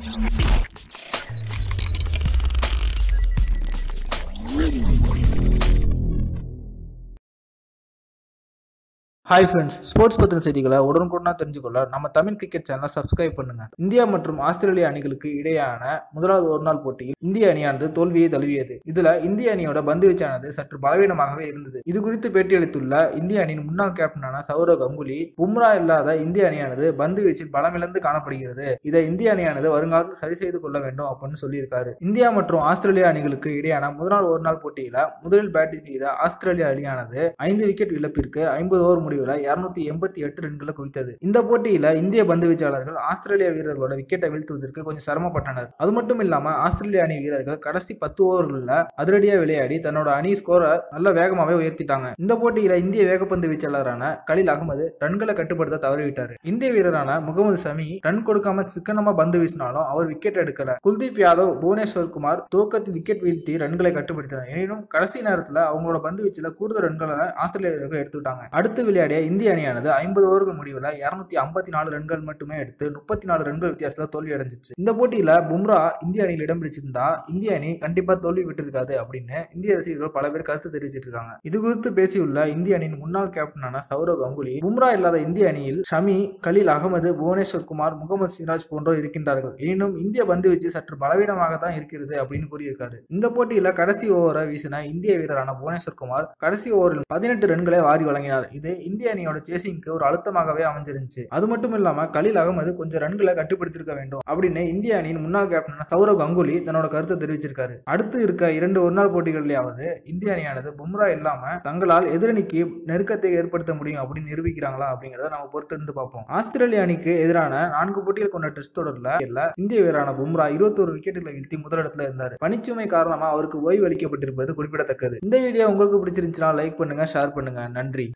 Thank you. Hi friends sports பற்றின செய்திகளை உடனுக்குடனாக தெரிஞ்சுக்கொள்ள நம்ம தமிழ் கிரிக்கெட் சேனலை சப்ஸ்கிரைப் பண்ணுங்க. இந்தியா மற்றும் ஆஸ்திரேலிய அணிகளுக்கு இடையேயான முதலாவது ஒருநாள் போட்டியில் இந்திய அணியானது தோல்வியை தழுவியது. இதுல இந்திய அணியோட பந்து வீச்சானது சற்று பலவீனமாகவே இருந்தது. இது குறித்து பேட்டியளித்துள்ள இந்திய அணியின் முன்னாள் கேப்டனான சௌரவ் கங்குலி பும்ரா இல்லாத இந்திய அணியானது பந்து வீச்சில் பலமிழந்து காணப்படுகிறது. இதை இந்திய அணியானது வருங்காலத்தில் சரி செய்து கொள்ள வேண்டும் அப்படின்னு சொல்லியிருக்காரு. இந்தியா மற்றும் ஆஸ்திரேலிய அணிகளுக்கு இடையான முதல் ஒரு நாள் போட்டியில முதலில் பேட்டிங் செய்த ஆஸ்திரேலிய அணியானது ஐந்து விக்கெட் இழப்பிற்கு ஐம்பது ஓவர் முடிவில் இருநூத்தி எண்பத்தி எட்டு ரன்களை குவித்தது. இந்த போட்டியில இந்திய பந்து வீச்சாளர்கள் ஆஸ்திரேலிய வீரர்களோட விக்கெட்டை வீழ்த்துவதற்கு கொஞ்சம் சிரமப்பட்டனர். அது மட்டும் இல்லாம ஆஸ்திரேலிய அணி வீரர்கள் கடைசி பத்து ஓவர்களில் அதிரடியா விளையாடி தன்னோட அணி ஸ்கோரை நல்ல வேகமாவே உயர்த்திட்டாங்க. இந்த போட்டியில இந்திய வேகப்பந்து வீச்சாளரான கலில் அகமது ரன்களை கட்டுப்படுத்த தவறிவிட்டார். இந்திய வீரரான முகமது சமி ரன் கொடுக்காம சிக்கனமா பந்து வீசினாலும் அவர் விக்கெட் எடுக்கல. குல்தீப் யாதவ் புவனேஸ்வர் குமார் துவக்கத்தில் விக்கெட் வீழ்த்தி ரன்களை கட்டுப்படுத்தினர் எனினும் கடைசி நேரத்தில் அவங்களோட பந்து வீச்சில் கூடுதல் ரன்களை ஆஸ்திரேலியர்கள் எடுத்துட்டாங்க அடுத்து விளையாடிய இந்திய அணியானது ஐம்பது ஓவர்கள் முடிவில் இருநூத்தி ஐம்பத்தி நாலு ரன்கள் மட்டுமே எடுத்து முப்பத்தி நாலு ரன்கள் வித்தியாசத்தில் தோல்வி அடைஞ்சிச்சு. இந்த போட்டியில் பும்ரா இந்திய அணியில் இடம் பிடிச்சிருந்தா இந்திய அணி கண்டிப்பாக தோல்வி விட்டிருக்காது அப்படின்னு இந்திய ரசிகர்கள் பல பேர் கருத்து தெரிவிச்சிட்டு இருக்காங்க இது குறித்து பேசியுள்ள இந்திய அணியின் முன்னாள் கேப்டனான சௌரவ் கங்குலி பும்ரா இல்லாத இந்திய அணியில் ஷமி கலீல் அகமது புவனேஸ்வர் குமார் முகமது சிராஜ் போன்றோர் இருக்கின்றார்கள். எனினும் இந்திய பந்து வீச்சு சற்று பலவீனமாக தான் இருக்கிறது அப்படின்னு கூறியிருக்காரு. இந்த போட்டியில் கடைசி ஓவரை வீசின இந்திய வீரரான புவனேஸ்வர் குமார் கடைசி ஓவரில் பதினெட்டு ரன்களை வாரி வழங்கினார். இது இந்திய இந்திய அணியோட சேசிங்க்கு ஒரு அழுத்தமாகவே அமைஞ்சிருந்துச்சு. அது மட்டும் இல்லாம கலில் அகமது கொஞ்சம் ரன்களை கட்டுப்படுத்திருக்க வேண்டும் அப்படின்னு இந்திய அணியின் முன்னாள் கேப்டன் சௌரவ் கங்குலி தன்னோட கருத்தை தெரிவிச்சிருக்காரு. அடுத்து இருக்க இரண்டு ஒருநாள் போட்டிகளிலேயாவது இந்திய அணியானது பும்ரா இல்லாம தங்களால் எதிரணிக்கு நெருக்கத்தை ஏற்படுத்த முடியும் அப்படின்னு நிரூபிக்கிறாங்களா அப்படிங்கறத நம்ம பொறுத்திருந்து பார்ப்போம். ஆஸ்திரேலிய அணிக்கு எதிரான நான்கு போட்டிகள் கொண்ட டெஸ்ட் தொடர்ல இந்திய வீரரான பும்ரா இருபத்தோரு விக்கெட்டுகளை வீழ்த்தி முதலிடத்துல இருந்தார். பனிச்சுமை காரணமா அவருக்கு ஓய்வு அளிக்கப்பட்டிருப்பது குறிப்பிடத்தக்கது. இந்த வீடியோ உங்களுக்கு பிடிச்சிருந்துச்சுன்னா லைக் பண்ணுங்க ஷேர் பண்ணுங்க. நன்றி.